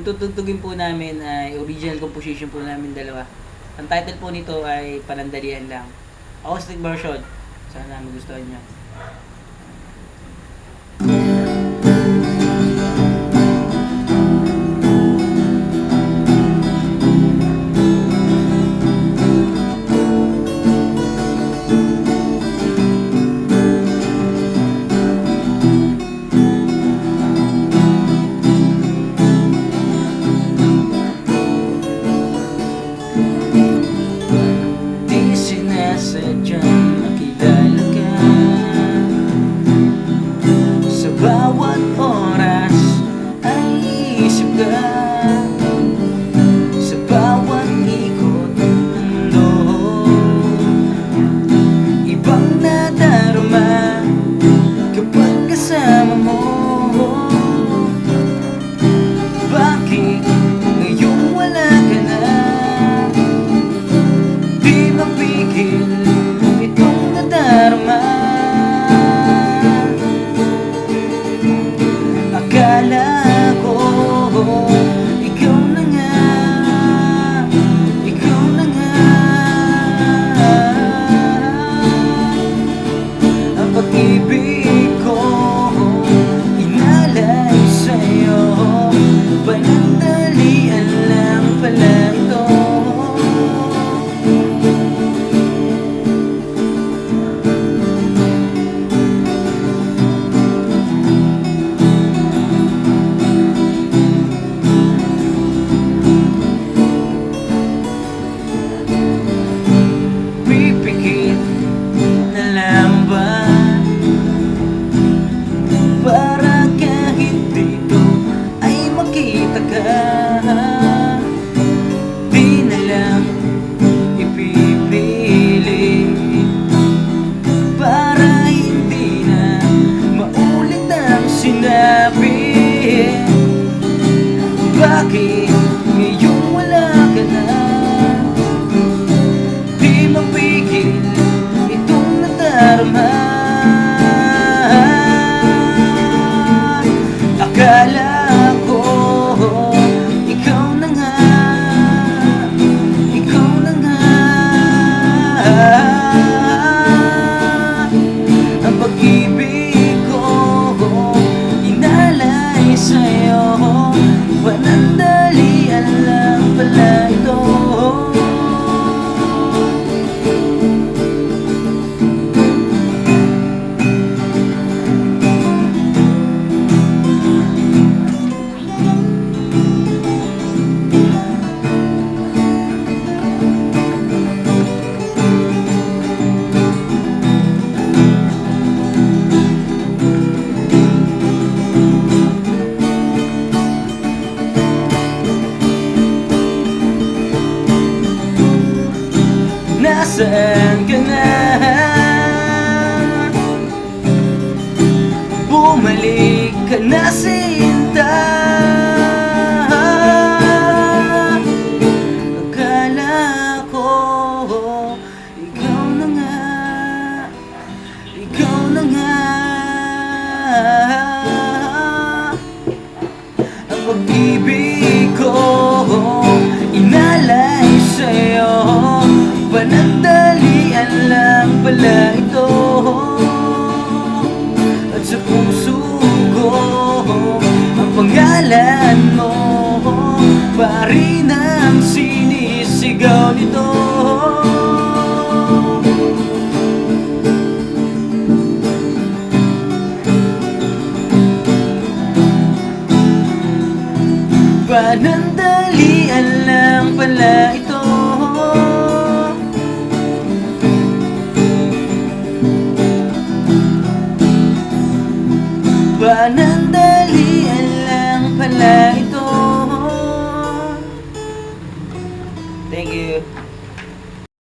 tugtugtugin po namin ay original composition po namin dalawa. Ang title po nito ay Panandalian lang. Acoustic version. Sana magustuhan niyo. Ang pag-ibig here. Nasaan ka na? Bumalik ka na sinta Akala ko ikaw na nga. Ikaw na nga. Ang pag-ibig ko pala ito. At sa puso ko Ang pangalan mo Pari ng sinisigaw nito. Panandalian lang pala ito Panandalian lang pala ito